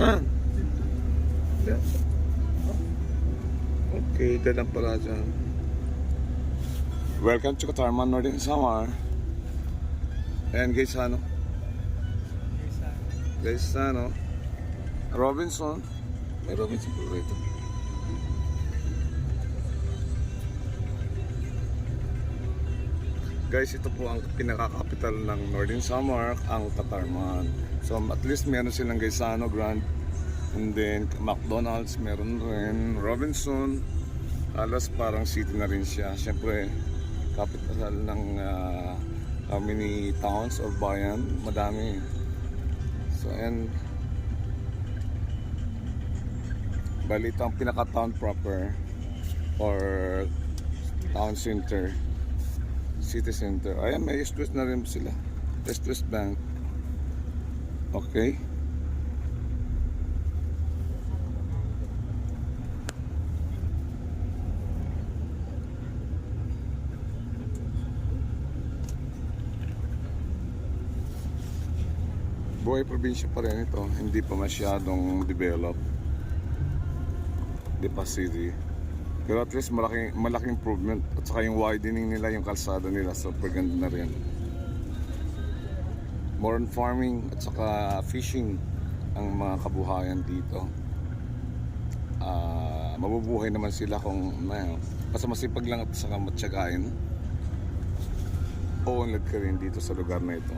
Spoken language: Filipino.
Saan? Okay, ganun pala dyan. Welcome to Katarman, Northern Samar. Ayan guys, ano? Guys, ano? Robinson. May Robinson po rito. Guys, ito po ang pinaka-capital ng Northern Samar, ang Katarman. So, at least meron silang Gaisano Grand. And then, McDonald's, meron rin. Robinson, halos parang city na rin siya. Siyempre, capital ng ah, how many towns or bayan. Madami. So, and Balita ang pinaka-town proper or town center city center. Ayan, may East-West na rin sila. East-West Bank. Okay. Buhay probinsya pa rin ito. Hindi pa masyadong develop. Di pa city. Pero at least malaking, malaking improvement. At saka yung widening nila, yung kalsada nila, super ganda na rin. More on farming at saka fishing ang mga kabuhayan dito. Ah, mabubuhay naman sila kung na, basta masipag lang at saka matsyagain. Uunlad ka rin dito sa lugar na ito.